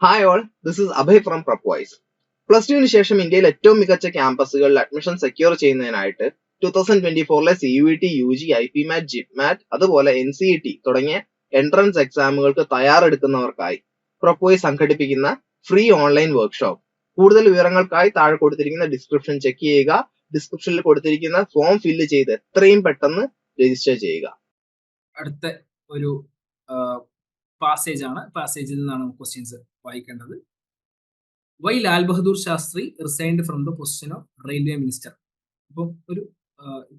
Hi all this is Abhay from പ്രപ്വൈസ് plus ടുവിന് ശേഷം ഇന്ത്യയിൽ ഏറ്റവും മികച്ച ക്യാമ്പസുകളിൽ അഡ്മിഷൻ സെക്യൂർ ചെയ്യുന്നതിനായിട്ട് two thousand twenty ഫോറിലെ C U T U G I P MAT JIPMAT അതുപോലെ എൻ സി ഇ ടി തുടങ്ങിയ എൻട്രൻസ് എക്സാമുകൾക്ക് തയ്യാറെടുക്കുന്നവർക്കായി പ്രൊപ്പോയി സംഘടിപ്പിക്കുന്ന ഫ്രീ ഓൺലൈൻ വർക്ക്ഷോപ്പ് കൂടുതൽ വിവരങ്ങൾക്കായി താഴെ കൊടുത്തിരിക്കുന്ന ഡിസ്ക്രിപ്ഷൻ ചെക്ക് ചെയ്യുക. ഡിസ്ക്രിപ്ഷനിൽ കൊടുത്തിരിക്കുന്ന ഫോം ഫില്ല് ചെയ്ത് എത്രയും പെട്ടെന്ന് രജിസ്റ്റർ ചെയ്യുക. അടുത്ത ഒരു പാസേജ് ആണ്. പാസേജിൽ നിന്നാണ് ക്വസ്റ്റ്യൻസ് വായിക്കേണ്ടത്. Why Lal Bahadur Shastri resigned from the position of railway minister. അപ്പം ഒരു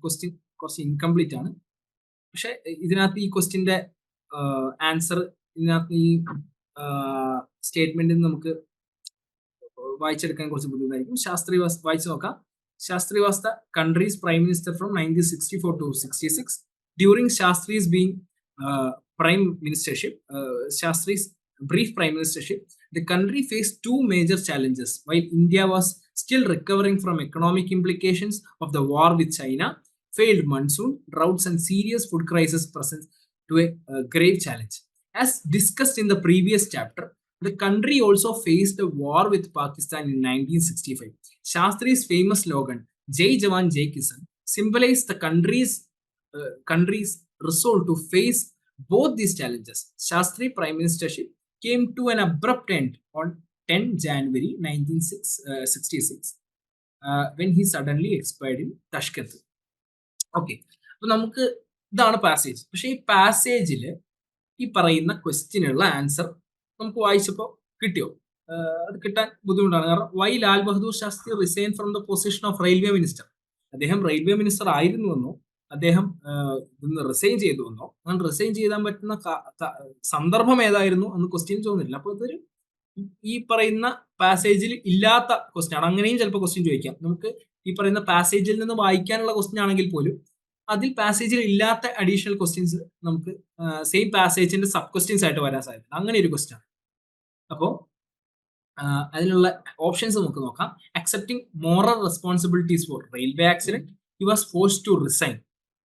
ക്വസ്റ്റ്യൻ കുറച്ച് ഇൻകംപ്ലീറ്റ് ആണ്. പക്ഷെ ഇതിനകത്ത് ഈ ക്വസ്റ്റ്യന്റെ ആൻസർ ഇതിനകത്ത് ഈ സ്റ്റേറ്റ്മെന്റിൽ നമുക്ക് വായിച്ചെടുക്കാൻ കുറച്ച് ബുദ്ധിമുട്ടായിരിക്കും. ശാസ്ത്രി വായിച്ചു നോക്കാം. Shastri was the country's prime minister from nineteen sixty four to sixty six. During Shastri's being prime ministership Shastri's brief prime ministership, the country faced two major challenges. While India was still recovering from economic implications of the war with China, failed monsoon, droughts, and serious food crisis present to a, a grave challenge. As discussed in the previous chapter, the country also faced a war with Pakistan in 1965. Shastri's famous slogan, Jai Jawan, Jai Kisan, symbolized the country's uh, country's resolve to face both these challenges. Shastri prime ministership came to an abrupt end on 10 January 1966 uh, when he suddenly expired in Tashkent. Okay അപ്പൊ നമുക്ക് ഇതാണ് passage പക്ഷെ ഈ പാസേജിൽ ഈ പറയുന്ന ക്വസ്റ്റ്യനുള്ള answer നമുക്ക് വായിച്ചപ്പോൾ കിട്ടിയോ? അത് കിട്ടാൻ ബുദ്ധിമുട്ടാണ്. കാരണം why Lal Bahadur Shastri resign from the position of railway minister അദ്ദേഹം റെയിൽവേ മിനിസ്റ്റർ ആയിരുന്നുവെന്നോ? അദ്ദേഹം ഇന്ന് റിസൈൻ ചെയ്തു വന്നോ അങ്ങനെ റിസൈൻ ചെയ്യാൻ പറ്റുന്ന സന്ദർഭം ഏതായിരുന്നു എന്ന് ക്വസ്റ്റ്യൻ ചോദിച്ചില്ല അപ്പൊ ഇതൊരു ഈ പറയുന്ന പാസേജിൽ ഇല്ലാത്ത ക്വസ്റ്റ്യൻ ആണ്. അങ്ങനെയും ചിലപ്പോൾ ക്വസ്റ്റ്യൻ ചോദിക്കാം. നമുക്ക് ഈ പറയുന്ന പാസേജിൽ നിന്ന് വായിക്കാനുള്ള ക്വസ്റ്റ്യൻ ആണെങ്കിൽ പോലും അതിൽ പാസേജിൽ ഇല്ലാത്ത അഡീഷണൽ ക്വസ്റ്റ്യൻസ് നമുക്ക് സെയിം പാസേജിന്റെ സബ് ക്വസ്റ്റ്യൻസ് ആയിട്ട് വരാൻ സാധ്യത അങ്ങനെ ഒരു ക്വസ്റ്റ്യൻ ആണ്. അപ്പോൾ അതിനുള്ള ഓപ്ഷൻസ് നമുക്ക് നോക്കാം. Accepting moral responsibilities for railway accident he was forced to resign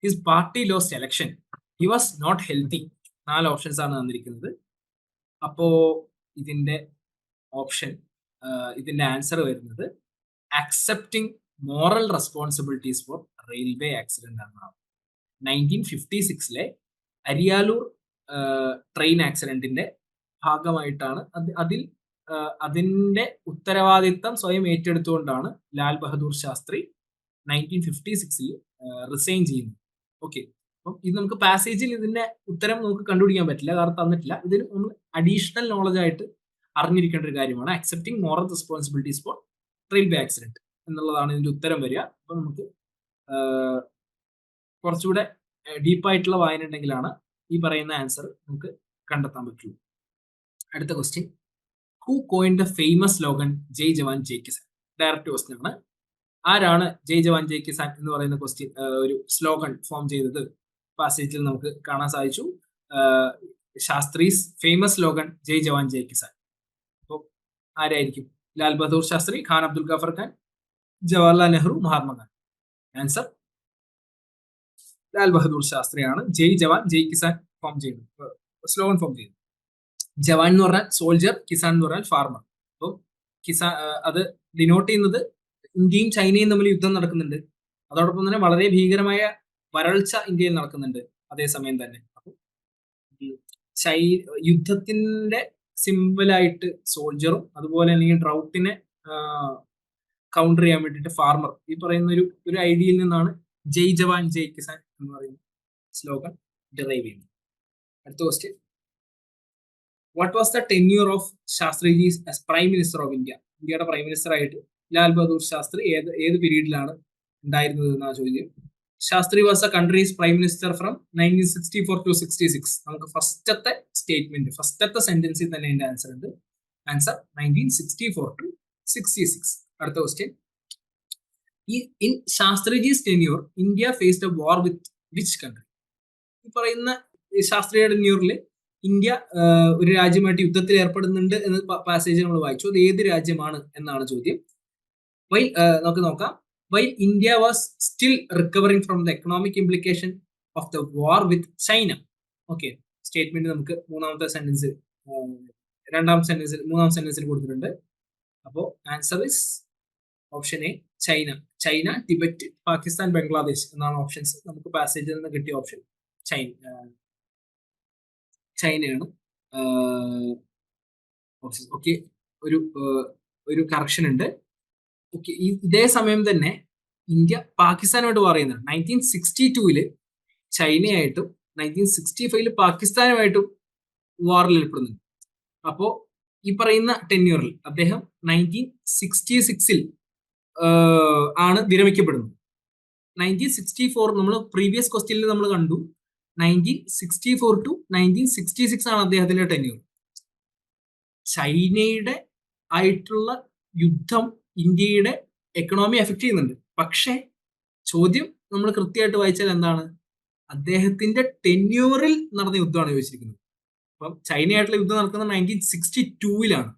his party law election he was not healthy നാല് ഓപ്ഷൻസ് ആണ് തന്നിരിക്കുന്നത്. അപ്പോ ഇതിന്റെ ഓപ്ഷൻ ഇതിന്റെ ആൻസർ വരുന്നത് accepting moral responsibilities for railway accident എന്നാണ് നയന്റീൻ ഫിഫ്റ്റി സിക്സിലെ അരിയാലൂർ ട്രെയിൻ ആക്സിഡന്റിന്റെ ഭാഗമായിട്ടാണ് അതിൽ അതിന്റെ ഉത്തരവാദിത്തം സ്വയം ഏറ്റെടുത്തുകൊണ്ടാണ് ലാൽ ബഹദൂർ ശാസ്ത്രി നയന്റീൻ ഫിഫ്റ്റി സിക്സിൽ റിസൈൻ ചെയ്യുന്നു ഓക്കെ അപ്പം ഇത് നമുക്ക് പാസേജിൽ ഇതിന്റെ ഉത്തരം നമുക്ക് കണ്ടുപിടിക്കാൻ പറ്റില്ല. കാരണം തന്നിട്ടില്ല. ഇതിന് നമ്മൾ അഡീഷണൽ നോളജ് ആയിട്ട് അറിഞ്ഞിരിക്കേണ്ട ഒരു കാര്യമാണ്. Accepting moral responsibilities for railway accident എന്നുള്ളതാണ് ഇതിന്റെ ഉത്തരം വരിക. അപ്പൊ നമുക്ക് കുറച്ചുകൂടെ ഡീപ്പായിട്ടുള്ള വായന ഉണ്ടെങ്കിലാണ് ഈ പറയുന്ന ആൻസർ നമുക്ക് കണ്ടെത്താൻ പറ്റുള്ളൂ അടുത്ത question who coin the famous slogan Jai Jawan Jai Kisan direct question ആണ്. ആരാണ് ജയ് ജവാൻ ജയ് കിസാൻ എന്ന് പറയുന്ന ക്വസ്റ്റ്യൻ ഒരു സ്ലോഗൻ ഫോം ചെയ്തത്? പാസേജിൽ നമുക്ക് കാണാൻ സാധിച്ചു. ശാസ്ത്രീസ് ഫേമസ് സ്ലോഗൻ ജയ് ജവാൻ ജയ് കിസാൻ. അപ്പോൾ ആരായിരിക്കും? ലാൽ ബഹദൂർ ശാസ്ത്രി ഖാൻ അബ്ദുൽ ഗഫർ ഖാൻ ജവഹർലാൽ നെഹ്റു മഹാത്മാഗാന്ധി ആൻസർ ലാൽ ബഹദൂർ ശാസ്ത്രിയാണ് ജയ് ജവാൻ ജയ് കിസാൻ ഫോം ചെയ്യുന്നത്. സ്ലോഗൻ ഫോം ചെയ്യുന്നത്. ജവാൻ എന്ന് പറഞ്ഞാൽ സോൾജർ കിസാൻ എന്ന് പറഞ്ഞാൽ ഫാർമർ അപ്പോൾ കിസാൻ അത് ഡിനോട്ട് ചെയ്യുന്നത് ഇന്ത്യയും ചൈനയും തമ്മിൽ യുദ്ധം നടക്കുന്നുണ്ട്. അതോടൊപ്പം തന്നെ വളരെ ഭീകരമായ വരൾച്ച ഇന്ത്യയിൽ നടക്കുന്നുണ്ട് അതേസമയം തന്നെ. അപ്പം ചൈ യുദ്ധത്തിന്റെ സിമ്പിളായിട്ട് സോൾജറും അതുപോലെ അല്ലെങ്കിൽ ഡ്രൗട്ടിനെ കൗണ്ടർ ചെയ്യാൻ വേണ്ടിയിട്ട് ഫാർമർ ഈ പറയുന്ന ഒരു ഒരു ഐഡിയയിൽ നിന്നാണ് ജയ് ജവാൻ ജയ് കിസാൻ എന്ന് പറയുന്ന സ്ലോഗൻ ഡിറൈവ് ചെയ്യുന്നത്. അടുത്ത question what was the tenure of Shastriji as prime minister of India ഇന്ത്യയുടെ പ്രൈം മിനിസ്റ്റർ ആയിട്ട് ലാൽ ബഹദൂർ ശാസ്ത്രി ഏത് ഏത് പീരീഡിലാണ് ഉണ്ടായിരുന്നത് എന്നാണ് ചോദ്യം. Shastri was a country's prime minister from nineteen sixty four to sixty six നമുക്ക് ഫസ്റ്റത്തെ സ്റ്റേറ്റ്മെന്റ് ഫസ്റ്റത്തെ സെന്റൻസിൽ തന്നെ എന്റെ ആൻസർ ഉണ്ട്. Answer nineteen sixty four to sixty six അടുത്ത ക്വസ്റ്റ്യൻ ഈ in Shastriji's tenure India faced a war with which country ഈ പറയുന്ന ശാസ്ത്രിയുടെ ടെന്യൂറിൽ ഇന്ത്യ ഒരു രാജ്യമായിട്ട് യുദ്ധത്തിൽ ഏർപ്പെടുന്നുണ്ട് എന്ന പാസേജ് നമ്മൾ വായിച്ചു. അത് ഏത് രാജ്യമാണ് എന്നാണ് ചോദ്യം. വൈ നമുക്ക് നോക്കാം. Why India was still recovering from the economic implication of the war with China okay statement നമുക്ക് മൂന്നാമത്തെ സെന്റൻസ് രണ്ടാം സെന്റൻസിൽ മൂന്നാം സെന്റൻസിൽ കൊടുത്തിട്ടുണ്ട്. അപ്പോ answer is option A China China Tibet Pakistan Bangladesh എന്നാണ് ഓപ്ഷൻസ് നമുക്ക് പാസേജിൽ നിന്ന് കിട്ടിയ ഓപ്ഷൻ ചൈന ചൈനയാണ് ഓപ്ഷൻ ഓക്കെ ഒരു ഒരു കറക്ഷൻ ഉണ്ട്. ഓക്കെ ഇതേ സമയം തന്നെ ഇന്ത്യ പാകിസ്ഥാനുമായിട്ട് പറയുന്നുണ്ട് നയന്റീൻ സിക്സ്റ്റി ടൂവിൽ ചൈനയായിട്ടും നയന്റീൻ സിക്സ്റ്റി ഫൈവിൽ പാകിസ്ഥാനുമായിട്ടും വാറിൽ ഏർപ്പെടുന്നുണ്ട്. അപ്പോൾ ഈ പറയുന്ന ടെന്യൂറിൽ അദ്ദേഹം നയന്റീൻ സിക്സ്റ്റി സിക്സിൽ ആണ് വിരമിക്കപ്പെടുന്നത്. നയന്റീൻ സിക്സ്റ്റി ഫോർ നമ്മൾ പ്രീവിയസ് ക്വസ്റ്റ്യനിൽ നമ്മൾ കണ്ടു. Nineteen sixty four to nineteen sixty six ആണ് അദ്ദേഹത്തിന്റെ ടെന്യൂർ ചൈനയുടെ ആയിട്ടുള്ള യുദ്ധം ഇന്ത്യയുടെ എക്കണോമി എഫക്ട് ചെയ്യുന്നുണ്ട്. പക്ഷേ ചോദ്യം നമ്മൾ കൃത്യമായിട്ട് വായിച്ചാൽ എന്താണ്? അദ്ദേഹത്തിന്റെ ടെന്യൂറിൽ നടന്ന യുദ്ധമാണ് ചോദിച്ചിരിക്കുന്നത്. അപ്പം ചൈനയായിട്ടുള്ള യുദ്ധം നടക്കുന്നത് നയന്റീൻ സിക്സ്റ്റി ടൂവിലാണ്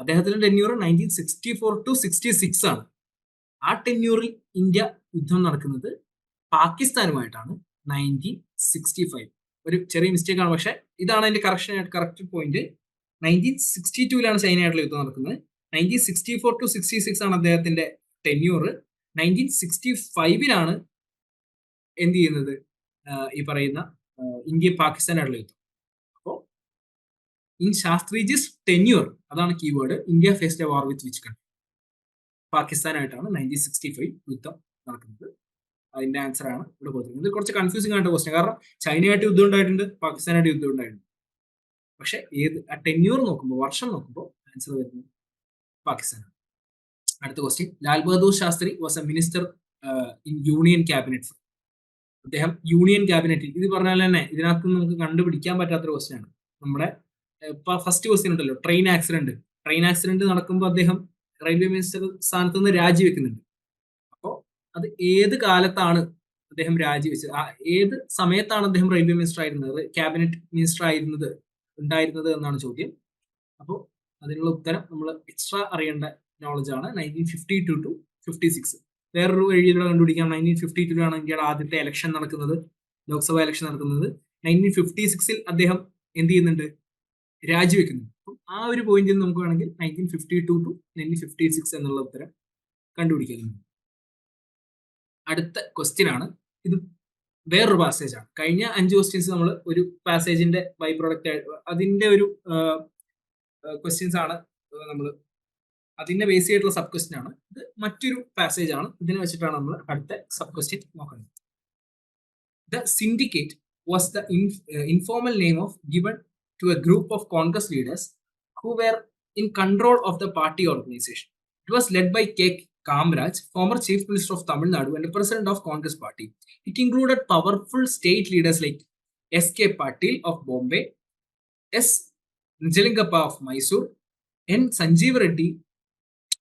അദ്ദേഹത്തിന്റെ tenure nineteen sixty four to sixty six ആണ്. ആ ടെന്യൂറിൽ ഇന്ത്യ യുദ്ധം നടക്കുന്നത് പാകിസ്ഥാനുമായിട്ടാണ് നയന്റീൻ സിക്സ്റ്റി ഫൈവ് ഒരു ചെറിയ മിസ്റ്റേക്ക് ആണ്. പക്ഷെ ഇതാണ് അതിന്റെ correction correct point nineteen sixty ടൂവിലാണ് ചൈനയായിട്ടുള്ള യുദ്ധം നടക്കുന്നത്. Nineteen sixty four to sixty six ആണ് അദ്ദേഹത്തിന്റെ ടെന്യൂർ നയന്റീൻ സിക്സ്റ്റി ഫൈവിലാണ് എന്ത് ചെയ്യുന്നത്? ഈ പറയുന്ന ഇന്ത്യ പാകിസ്ഥാനായിട്ടുള്ള യുദ്ധം അപ്പോൾ ഇൻ ശാസ്ത്രീജിസ് ടെന്യൂർ അതാണ് keyword India faced a war with which country പാകിസ്ഥാനായിട്ടാണ് nineteen sixty five യുദ്ധം നടക്കുന്നത്. അതിന്റെ ആൻസർ ആണ് ഇവിടെ കൊടുത്തിരിക്കുന്നത്. ഇത് കുറച്ച് കൺഫ്യൂസിംഗ് ആയിട്ട് ക്വസ്റ്റൻ കാരണം ചൈനയായിട്ട് യുദ്ധം ഉണ്ടായിട്ടുണ്ട് പാകിസ്ഥാനായിട്ട് യുദ്ധം ഉണ്ടായിട്ടുണ്ട്. പക്ഷെ ഏത് ആ ടെന്യൂർ നോക്കുമ്പോൾ വർഷം നോക്കുമ്പോൾ ആൻസർ വരുന്നത് പാകിസ്ഥാനാണ്. അടുത്ത question Lal Bahadur Shastri was a minister in union cabinet അദ്ദേഹം യൂണിയൻ ക്യാബിനറ്റിൽ ഇത് പറഞ്ഞാൽ തന്നെ ഇതിനകത്ത് നമുക്ക് കണ്ടുപിടിക്കാൻ പറ്റാത്തൊരു ക്വസ്റ്റ്യൻ ആണ്. നമ്മുടെ ഇപ്പൊ ഫസ്റ്റ് ക്വസ്റ്റ്യൻ ഉണ്ടല്ലോ ട്രെയിൻ ആക്സിഡന്റ് ട്രെയിൻ ആക്സിഡന്റ് നടക്കുമ്പോൾ അദ്ദേഹം റെയിൽവേ മിനിസ്റ്റർ സ്ഥാനത്ത് നിന്ന് രാജിവെക്കുന്നുണ്ട്. അപ്പോൾ അത് ഏത് കാലത്താണ് അദ്ദേഹം രാജിവെച്ചത്? ആ ഏത് സമയത്താണ് അദ്ദേഹം റെയിൽവേ മിനിസ്റ്റർ ആയിരുന്നത്? ക്യാബിനറ്റ് മിനിസ്റ്റർ ആയിരുന്നത് ഉണ്ടായിരുന്നത് എന്നാണ് ചോദ്യം. അപ്പോൾ അതിനുള്ള ഉത്തരം നമ്മൾ എക്സ്ട്രാ അറിയേണ്ട നോളജ് ആണ് nineteen fifty two to fifty six വേറൊരു വഴിയിലൂടെ കണ്ടുപിടിക്കാം. നയന്റീൻ ഫിഫ്റ്റി ടുലാണ് ഇന്ത്യയുടെ ആദ്യത്തെ ഇലക്ഷൻ നടക്കുന്നത്. ലോക്സഭ ഇലക്ഷൻ നടക്കുന്നത്. നയന്റീൻ ഫിഫ്റ്റി സിക്സിൽ അദ്ദേഹം എന്ത് ചെയ്യുന്നുണ്ട്? രാജിവെക്കുന്നു അപ്പം ആ ഒരു പോയിന്റിൽ നമുക്ക് വേണമെങ്കിൽ nineteen fifty two to nineteen fifty six എന്നുള്ള ഉത്തരം കണ്ടുപിടിക്കാനുണ്ട് അടുത്ത ക്വസ്റ്റ്യൻ ആണ്. ഇത് വേറൊരു പാസേജ് ആണ്. കഴിഞ്ഞ അഞ്ച് ക്വസ്റ്റ്യൻസ് നമ്മൾ ഒരു പാസേജിന്റെ ബൈ പ്രൊഡക്റ്റ് അതിന്റെ ഒരു ക്വസ്റ്റ്യൻസ് ആണ് നമ്മൾ അതിന്റെ ബേസ് ചെയ്തിട്ടുള്ള സബ് ക്വസ്റ്റ്യൻ ആണ്. ഇത് മറ്റൊരു പാസേജ് ആണ്. ഇതിനെ വെച്ചിട്ടാണ് നമ്മൾ അടുത്ത സബ് ക്വസ്റ്റ്യൻ നോക്കുന്നത്. The syndicate was the informal name of given to a group of Congress leaders who were in control of the party organisation it was led by K Kamaraj former chief minister of Tamil Nadu and president of Congress party it included powerful state leaders like S K Patil of Bombay S. Nijalingappa of Mysore, N. Sanjeev Reddy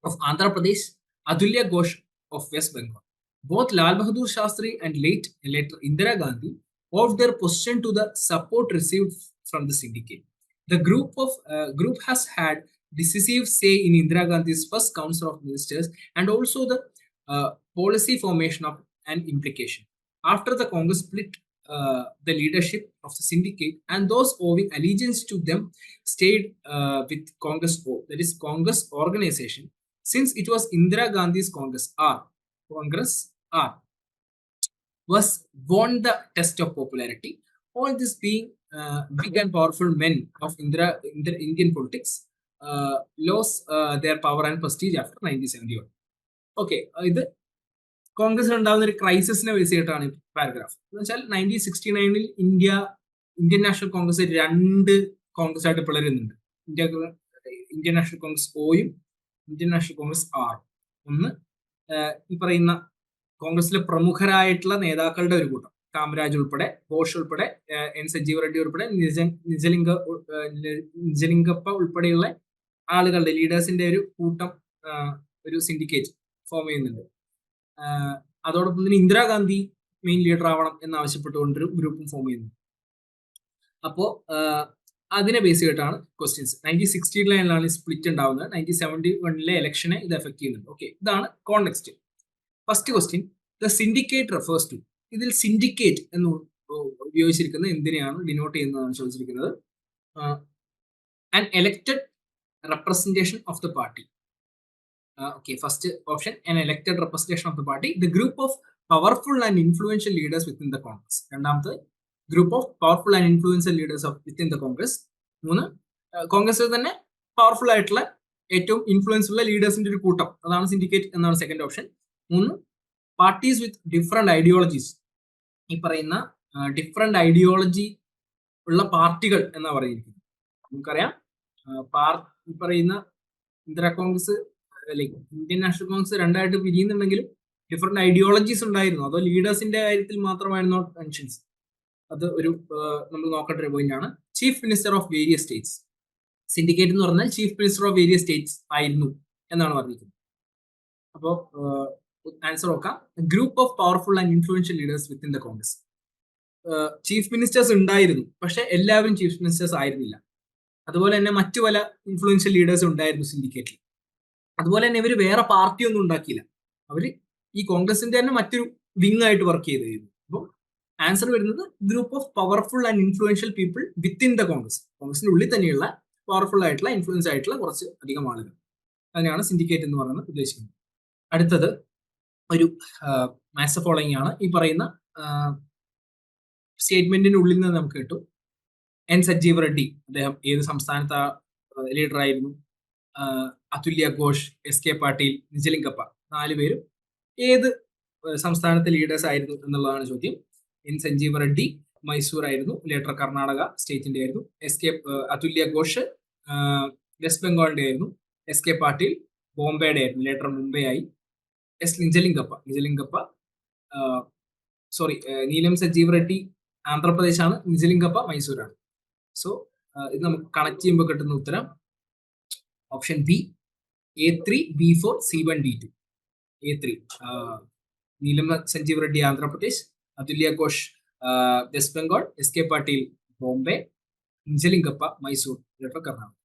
of Andhra Pradesh, Atulya Ghosh of West Bengal. Both Lal Bahadur Shastri and late later Indira Gandhi owed their position to the support received from the syndicate. The group of uh, group has had decisive say in Indira Gandhi's first Council of Ministers and also the uh, policy formation of an implication. After the Congress split uh, the leadership of the syndicate and those owing allegiance to them stayed uh, with Congress O, that is Congress organization, since it was Indira Gandhi's Congress R, Congress R, was won the test of popularity. All this being big and powerful men of Indira, Indira Indian politics loss their power and prestige after nineteen seventy one okay ഇത് കോൺഗ്രസ് ഉണ്ടാകുന്ന ഒരു ക്രൈസിസിനെ base ചെയ്തിട്ടാണ് ഈ paragraph. എന്ന് വെച്ചാൽ nineteen sixty നയനിൽ India Indian national Congress രണ്ട് കോൺഗ്രസ് ആയിട്ട് പിളരുന്നുണ്ട്. ഇന്ത്യ ഇന്ത്യൻ നാഷണൽ കോൺഗ്രസ് ഒയും ഇന്ത്യൻ നാഷണൽ കോൺഗ്രസ് ആറും. ഒന്ന് ഈ പറയുന്ന കോൺഗ്രസിലെ പ്രമുഖരായിട്ടുള്ള നേതാക്കളുടെ ഒരു കൂട്ടം. കാമരാജ് ഉൾപ്പെടെ ഘോഷ് ഉൾപ്പെടെ എൻ സജീവ് റെഡ്ഡി ഉൾപ്പെടെ നിജ നിജലിംഗ നിജലിംഗപ്പ ഉൾപ്പെടെയുള്ള ആളുകളുടെ ലീഡേഴ്സിന്റെ ഒരു കൂട്ടം ഒരു സിൻഡിക്കേറ്റ് ഫോം ചെയ്യുന്നുണ്ട്. അതോടൊപ്പം തന്നെ ഇന്ദിരാഗാന്ധി മെയിൻ ലീഡർ ആവണം എന്ന് എന്നാവശ്യപ്പെട്ടുകൊണ്ടൊരു ഗ്രൂപ്പും ഫോം ചെയ്യുന്നു. അപ്പോ അതിനെ ബേസ് ചെയ്തിട്ടാണ് ക്വസ്റ്റ്യൻസ് നയന്റീൻ സിക്സ്റ്റി നയനിലാണ് സ്പ്ലിറ്റ് ഉണ്ടാവുന്നത്. നയന്റീൻ സെവന്റി വണ്ണിലെ ഇലക്ഷനെ ഇത് എഫക്ട് ചെയ്യുന്നുണ്ട്. ഓക്കെ ഇതാണ് context first question the syndicate refers to ഇതിൽ സിൻഡിക്കേറ്റ് എന്ന് ഉപയോഗിച്ചിരിക്കുന്നത് എന്തിനെയാണ് ഡിനോട്ട് ചെയ്യുന്നതാണ് ചോദിച്ചിരിക്കുന്നത്? And elected representation of the party. Uh, first option an elected of of party party, group of of and influential leaders within the Congress. രണ്ടാമത്തെ group of powerful and influential leaders of within the Congress മൂന്ന് കോൺഗ്രസിൽ തന്നെ powerful ആയിട്ടുള്ള ഏറ്റവും influence ഉള്ള ലീഡേഴ്സിന്റെ ഒരു കൂട്ടം. അതാണ് സിൻഡിക്കേറ്റ് എന്നാണ് സെക്കൻഡ് ഓപ്ഷൻ മൂന്ന് പാർട്ടീസ് വിത്ത് ഡിഫറെന്റ് ഐഡിയോളജീസ് ഈ പറയുന്ന ഡിഫറെന്റ് ഐഡിയോളജി ഉള്ള പാർട്ടികൾ എന്നാണ് പറഞ്ഞിരിക്കുന്നത് നമുക്കറിയാം പാർ ഈ പറയുന്ന ഇന്ദിരാ കോൺഗ്രസ് ലൈക്ക് ഇന്ത്യൻ നാഷണൽ കോൺഗ്രസ് രണ്ടായിട്ട് പിരിയുന്നുണ്ടെങ്കിലും ഡിഫറെന്റ് ഐഡിയോളജീസ് ഉണ്ടായിരുന്നു. അതോ ലീഡേഴ്സിന്റെ കാര്യത്തിൽ മാത്രമായിരുന്നു ടെൻഷൻസ് അത് ഒരു നമ്മൾ നോക്കേണ്ട ഒരു പോയിന്റ് ആണ്. Chief minister of various states syndicate എന്ന് പറഞ്ഞാൽ chief minister of various states ആയിരുന്നു എന്നാണ് പറഞ്ഞിരിക്കുന്നത്. അപ്പോൾ ആൻസർ നോക്കാം. Group of powerful and influential leaders within the Congress chief ministers ഉണ്ടായിരുന്നു. പക്ഷെ എല്ലാവരും ചീഫ് മിനിസ്റ്റേഴ്സ് ആയിരുന്നില്ല. അതുപോലെ തന്നെ മറ്റു പല ഇൻഫ്ലുവൻഷ്യൽ ലീഡേഴ്സ് ഉണ്ടായിരുന്നു സിൻഡിക്കേറ്റിൽ അതുപോലെ തന്നെ ഇവർ വേറെ പാർട്ടി ഒന്നും ഉണ്ടാക്കിയില്ല. അവർ ഈ കോൺഗ്രസിന്റെ തന്നെ മറ്റൊരു വിങ് ആയിട്ട് വർക്ക് ചെയ്തിരുന്നു അപ്പോൾ ആൻസർ വരുന്നത് group of powerful and influential people within the Congress കോൺഗ്രസിന്റെ ഉള്ളിൽ തന്നെയുള്ള പവർഫുൾ ആയിട്ടുള്ള ഇൻഫ്ലുവൻസ് ആയിട്ടുള്ള കുറച്ച് അധികം ആളുകൾ. അതിനാണ് സിൻഡിക്കേറ്റ് എന്ന് പറയുന്നത് ഉദ്ദേശിക്കുന്നത്. അടുത്തത് ഒരു മാസ് ഫോളോയിങ് ആണ്. ഈ പറയുന്ന സ്റ്റേറ്റ്മെന്റിന്റെ ഉള്ളിൽ നിന്ന് നമുക്ക് കിട്ടും. എൻ സജീവ് റെഡ്ഡി അദ്ദേഹം ഏത് സംസ്ഥാനത്തെ ലീഡർ ആയിരുന്നു? അതുല്യ ഘോഷ് എസ് കെ പാട്ടീൽ നിജലിംഗപ്പ നാലുപേരും ഏത് സംസ്ഥാനത്തെ ലീഡേഴ്സ് ആയിരുന്നു എന്നുള്ളതാണ് ചോദ്യം. എൻ സഞ്ജീവ് റെഡ്ഡി മൈസൂർ ആയിരുന്നു ലേറ്റർ കർണാടക സ്റ്റേറ്റിന്റെ ആയിരുന്നു. S K Atulya Ghosh West ബംഗാളിന്റെ ആയിരുന്നു. എസ് കെ പാട്ടീൽ ബോംബെയുടെ ആയിരുന്നു ലേറ്റർ മുംബൈ ആയി. എസ് നിജലിംഗപ്പ നിജലിംഗപ്പ സോറി നീലം സജീവ് റെഡ്ഡി ആന്ധ്രാപ്രദേശാണ് നിജലിംഗപ്പ മൈസൂരാണ്. സോ ഇത് നമുക്ക് കണക്ട് ചെയ്യുമ്പോൾ കിട്ടുന്ന ഉത്തരം option B A three B four C one D two A three Neelam Sanjeev Reddy Andhra Pradesh Atulya Ghosh West Bengal S K Patil Bombay Nijalingappa Mysore ഇതൊക്കെ Karnataka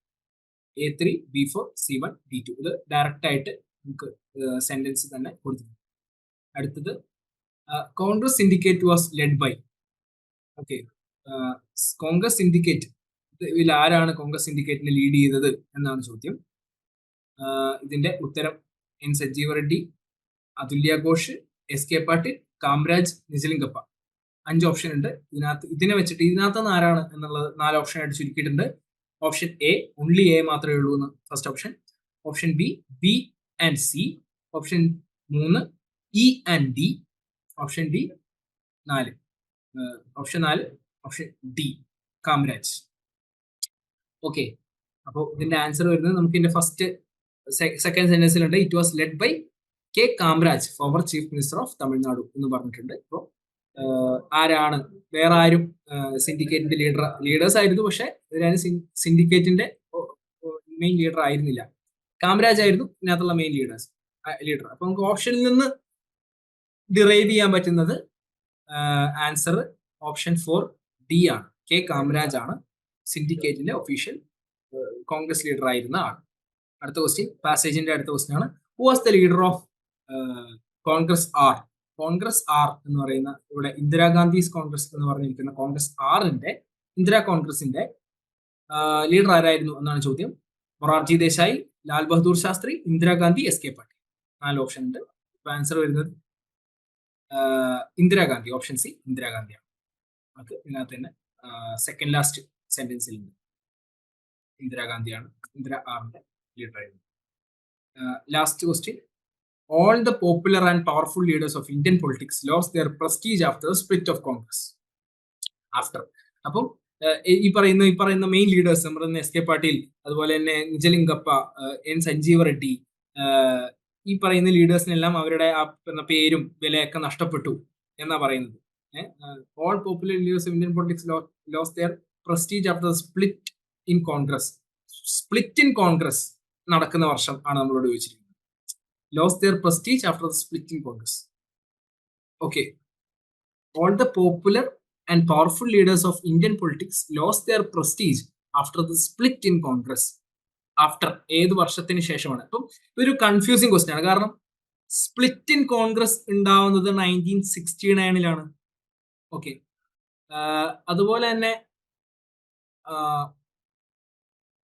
A three B four C one D two ഇത് direct ആയിട്ട് നമുക്ക് sentence തന്നെ കൊടുത്തിട്ടുണ്ട്. അടുത്തത് Congress syndicate was led by okay Congress syndicate ഇതിൽ ആരാണ് Congress സിൻഡിക്കേറ്റിനെ lead ചെയ്തത് എന്നാണ് ചോദ്യം. ഇതിന്റെ ഉത്തരം N Sajeeva Reddy Atulya Ghosh S K Patil Kamaraj Nijalingappa. അഞ്ച് ഓപ്ഷൻ ഉണ്ട്. ഇതിനകത്ത് ഇതിനെ വെച്ചിട്ട് ഇതിനകത്ത് ആരാണ് എന്നുള്ളത് നാല് ഓപ്ഷൻ ആയിട്ട് ചുരുക്കിയിട്ടുണ്ട്. ഓപ്ഷൻ എ ഓൺലി എ മാത്രമേ ഉള്ളൂ എന്ന് first option option B B and C option മൂന്ന് E and D option D നാല്. ഓപ്ഷൻ നാല് ഓപ്ഷൻ ഡി കാമരാജ് ഓക്കെ അപ്പോൾ ഇതിന്റെ ആൻസർ വരുന്നത് നമുക്ക് ഇതിന്റെ first second സെന്റൻസിലുണ്ട് it was led by K Kamaraj former chief minister of Tamil Nadu എന്ന് പറഞ്ഞിട്ടുണ്ട്. ഇപ്പോൾ ആരാണ്? വേറെ ആരും സിൻഡിക്കേറ്റിന്റെ ലീഡർ ലീഡേഴ്സ് ആയിരുന്നു. പക്ഷെ ഇവരാരും സിൻഡിക്കേറ്റിന്റെ മെയിൻ ലീഡർ ആയിരുന്നില്ല. കാമരാജ് ആയിരുന്നു ഇതിനകത്തുള്ള മെയിൻ ലീഡേഴ്സ് ലീഡർ അപ്പൊ നമുക്ക് ഓപ്ഷനിൽ നിന്ന് ഡിറൈവ് ചെയ്യാൻ പറ്റുന്നത് ആൻസർ ഓപ്ഷൻ ഫോർ ഡി ആണ്. കെ കാമരാജ് ആണ്. സിൻഡിക്കേറ്റിന്റെ ഒഫീഷ്യൽ കോൺഗ്രസ് ലീഡർ ആയിരുന്ന ആൾ. അടുത്ത ക്വസ്റ്റ്യൻ പാസേജിന്റെ അടുത്ത ക്വസ്റ്റ്യൻ ആണ്. Who was the leader of Congress R Congress R എന്ന് പറയുന്ന ഇവിടെ ഇന്ദിരാഗാന്ധീസ് കോൺഗ്രസ് എന്ന് പറഞ്ഞിരിക്കുന്ന കോൺഗ്രസ് ആറിന്റെ ഇന്ദിരാ കോൺഗ്രസിന്റെ ലീഡർ ആരായിരുന്നു എന്നാണ് ചോദ്യം. മൊറാർജി ദേശായി ലാൽ ബഹദൂർ ശാസ്ത്രി ഇന്ദിരാഗാന്ധി എസ് കെ പാട്ടീൽ നാല് ഓപ്ഷൻ ഉണ്ട്. ആൻസർ വരുന്നത് ഇന്ദിരാഗാന്ധി ഓപ്ഷൻ സി ഇന്ദിരാഗാന്ധിയാണ് നമുക്ക് ഇതിനകത്ത് തന്നെ സെക്കൻഡ് ലാസ്റ്റ് സെന്റൻസിൽ ഉണ്ട് ഇന്ദിരാഗാന്ധിയാണ്. ഇന്ദിര ആറിന്റെ ലീഡർ ആയിരുന്നു. Last question all the popular and powerful leaders of Indian politics lose their prestige after split of Congress. After. അപ്പം ഈ പറയുന്ന ഈ പറയുന്ന മെയിൻ ലീഡേഴ്സ് നമ്മുടെ എസ് കെ പാട്ടീൽ അതുപോലെ തന്നെ നിജലിംഗപ്പ എൻ സഞ്ജീവ് റെഡ്ഡി ഈ പറയുന്ന ലീഡേഴ്സിനെല്ലാം അവരുടെ ആ പേരും വിലയൊക്കെ നഷ്ടപ്പെട്ടു എന്നാ പറയുന്നത്. All popular leaders of Indian politics lose their prestige after split in Congress split in Congress നടക്കുന്ന വർഷം ആണ് നമ്മളോട് ചോദിച്ചിരിക്കുന്നത് lose their prestige after split in Congress. Okay. All the popular and powerful leaders of Indian politics lost their prestige after the split in Congress. After ഏത് വർഷത്തിന് ശേഷമാണ് അപ്പം ഇതൊരു കൺഫ്യൂസിങ് ക്വസ്റ്റ്യൻ ആണ് കാരണം സ്പ്ലിറ്റ് ഇൻ കോൺഗ്രസ് ഉണ്ടാവുന്നത് നയന്റീൻ സിക്സ്റ്റി നയനിലാണ് ഓക്കെ അതുപോലെ തന്നെ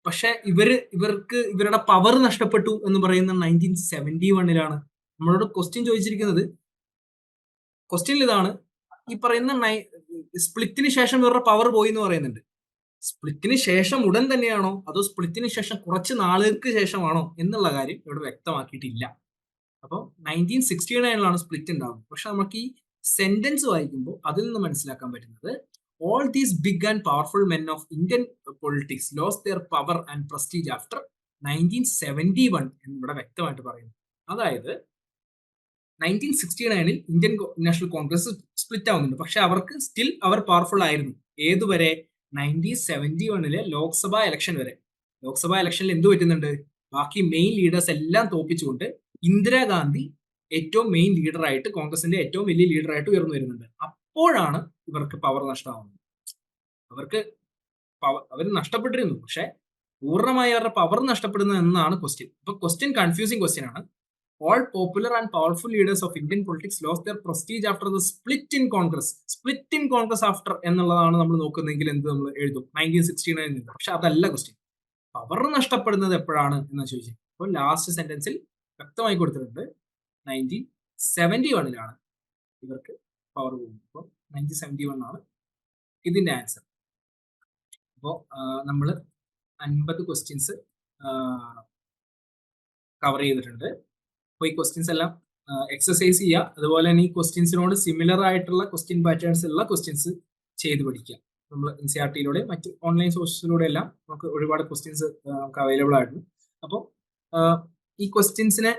പക്ഷെ ഇവർ ഇവർക്ക് ഇവരുടെ പവർ നഷ്ടപ്പെട്ടു എന്ന് പറയുന്ന നയന്റീൻ സെവന്റി വണ്ണിലാണ് നമ്മളോട് ക്വസ്റ്റ്യൻ ചോദിച്ചിരിക്കുന്നത്. ക്വസ്റ്റ്യൻ ഇതാണ് ഈ പറയുന്ന സ്പ്ലിറ്റിന് ശേഷം ഇവരുടെ പവർ പോയി എന്ന് പറയുന്നുണ്ട്. സ്പ്ലിറ്റിന് ശേഷം ഉടൻ തന്നെയാണോ അതോ സ്പ്ലിറ്റിന് ശേഷം കുറച്ച് നാളുകൾക്ക് ശേഷമാണോ എന്നുള്ള കാര്യം ഇവിടെ വ്യക്തമാക്കിയിട്ടില്ല. അപ്പോൾ നയന്റീൻ സിക്സ്റ്റി നയനിലാണ് സ്പ്ലിറ്റ് ഉണ്ടാകുന്നത് പക്ഷെ നമുക്ക് ഈ സെന്റൻസ് വായിക്കുമ്പോൾ അതിൽ നിന്ന് മനസ്സിലാക്കാൻ പറ്റുന്നത് all these big and powerful men of Indian politics lose their power and prestige after nineteen seventy one എന്നിവിടെ വ്യക്തമായിട്ട് പറയുന്നു. അതായത് നയന്റീൻ സിക്സ്റ്റി നയനിൽ ഇന്ത്യൻ നാഷണൽ കോൺഗ്രസ് സ്പ്ലിറ്റ് ആവുന്നുണ്ട്. പക്ഷെ അവർക്ക് സ്റ്റിൽ അവർ പവർഫുൾ ആയിരുന്നു. ഏതുവരെ? നയന്റീൻ സെവന്റി വണ്ണിലെ ലോക്സഭാ ഇലക്ഷൻ വരെ. ലോക്സഭാ ഇലക്ഷനിൽ എന്ത് പറ്റുന്നുണ്ട്? ബാക്കി മെയിൻ ലീഡേഴ്സ് എല്ലാം തോപ്പിച്ചുകൊണ്ട് ഇന്ദിരാഗാന്ധി ഏറ്റവും മെയിൻ ലീഡറായിട്ട് കോൺഗ്രസിന്റെ ഏറ്റവും വലിയ ലീഡറായിട്ട് ഉയർന്നു വരുന്നുണ്ട്. അപ്പോഴാണ് ഇവർക്ക് പവർ നഷ്ടമാവുന്നു അവർക്ക് അവർ നഷ്ടപ്പെട്ടിരുന്നു. പക്ഷെ പൂർണമായി അവരുടെ പവർ നഷ്ടപ്പെടുന്നത് എന്നാണ് ക്വസ്റ്റ്യൻ ഇപ്പൊ ക്വസ്റ്റ്യൻ കൺഫ്യൂസിംഗ് ക്വസ്റ്റ്യൻ ആണ്. All popular and powerful leaders of Indian politics lose their prestige after the split in Congress split in Congress after എന്നുള്ളതാണ് നമ്മൾ നോക്കുന്നതെങ്കിൽ എന്ത് നമ്മൾ എഴുതും? നയന്റീൻ സിക്സ്റ്റി നയൻ പക്ഷെ അതല്ല ക്വസ്റ്റ്യൻ പവർ നഷ്ടപ്പെടുന്നത് എപ്പോഴാണ് എന്ന് ചോദിച്ചു? അപ്പോൾ ലാസ്റ്റ് സെന്റൻസിൽ വ്യക്തമായി കൊടുത്തിട്ടുണ്ട്. നയന്റീൻ സെവന്റി വണ്ണിലാണ് ഇവർക്ക് പവർ പോകുന്നത്. അപ്പോൾ നയന്റീൻ സെവന്റി വൺ ആണ് ഇതിന്റെ ആൻസർ അപ്പോൾ നമ്മൾ അൻപത് ക്വസ്റ്റ്യൻസ് കവർ ചെയ്തിട്ടുണ്ട്. അപ്പോൾ ഈ ക്വസ്റ്റ്യൻസ് എല്ലാം എക്സസൈസ് ചെയ്യുക. അതുപോലെ തന്നെ ഈ ക്വസ്റ്റ്യൻസിനോട് സിമിലർ ആയിട്ടുള്ള ക്വസ്റ്റ്യൻ പാറ്റേൺസ് ഉള്ള ക്വസ്റ്റ്യൻസ് ചെയ്ത് പഠിക്കുക. നമ്മൾ എൻ സി ആർ ടിയിലൂടെ മറ്റ് ഓൺലൈൻ സോഴ്സിലൂടെ എല്ലാം നമുക്ക് ഒരുപാട് ക്വസ്റ്റ്യൻസ് നമുക്ക് അവൈലബിൾ ആയിരുന്നു അപ്പോൾ ഈ ക്വസ്റ്റ്യൻസിനെ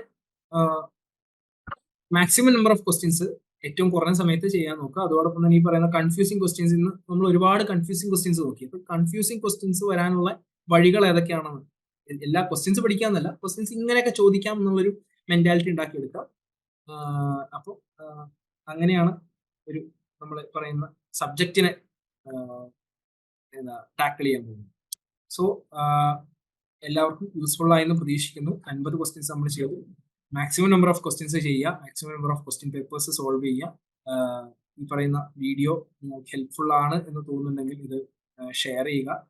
മാക്സിമം നമ്പർ ഓഫ് ക്വസ്റ്റ്യൻസ് ഏറ്റവും കുറഞ്ഞ സമയത്ത് ചെയ്യാൻ നോക്കുക. അതോടൊപ്പം തന്നെ ഈ പറയുന്ന കൺഫ്യൂസിങ് ക്വസ്റ്റ്യൻസ് ഇന്ന് നമ്മൾ ഒരുപാട് കൺഫ്യൂസിങ് ക്വസ്റ്റ്യൻസ് നോക്കി. അപ്പോൾ കൺഫ്യൂസിങ് ക്വസ്റ്റ്യൻസ് വരാനുള്ള വഴികൾ ഏതൊക്കെയാണെന്ന്. എല്ലാ ക്വസ്റ്റ്യൻസ് പഠിക്കാമെന്നല്ല ക്വസ്റ്റ്യൻസ് ഇങ്ങനെയൊക്കെ ചോദിക്കാം എന്നുള്ളൊരു മെന്റാലിറ്റി ഉണ്ടാക്കിയെടുക്കാം അപ്പോൾ അങ്ങനെയാണ് ഒരു നമ്മൾ പറയുന്ന സബ്ജക്റ്റിനെ എന്താ ടാക്കിൾ ചെയ്യാൻ പോകുന്നത്. സോ എല്ലാവർക്കും യൂസ്ഫുൾ ആയെന്ന് പ്രതീക്ഷിക്കുന്നു. അൻപത് ക്വസ്റ്റ്യൻസ് നമ്മൾ ചെയ്തു. മാക്സിമം നമ്പർ ഓഫ് ക്വസ്റ്റ്യൻസ് ചെയ്യുക. Maximum number of question papers solve ചെയ്യുക. ഈ പറയുന്ന വീഡിയോ നിങ്ങൾക്ക് ഹെൽപ്ഫുൾ ആണ് എന്ന് തോന്നുന്നുണ്ടെങ്കിൽ ഇത് ഷെയർ ചെയ്യുക.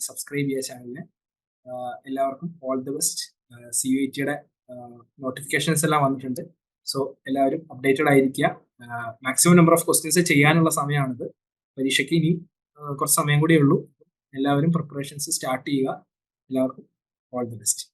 സബ്സ്ക്രൈബ് ചെയ്യുക ചാനലിനെ എല്ലാവർക്കും all the best C U ടിയുടെ നോട്ടിഫിക്കേഷൻസ് എല്ലാം വന്നിട്ടുണ്ട്. സോ എല്ലാവരും അപ്ഡേറ്റഡ് ആയിരിക്കുക. മാക്സിമം നമ്പർ ഓഫ് ക്വസ്റ്റ്യൻസ് ചെയ്യാനുള്ള സമയമാണിത്. പരീക്ഷയ്ക്ക് ഇനി കുറച്ച് സമയം കൂടിയേ ഉള്ളൂ. എല്ലാവരും പ്രിപ്പറേഷൻസ് സ്റ്റാർട്ട് ചെയ്യുക. എല്ലാവർക്കും ഓൾ ദി ബെസ്റ്റ്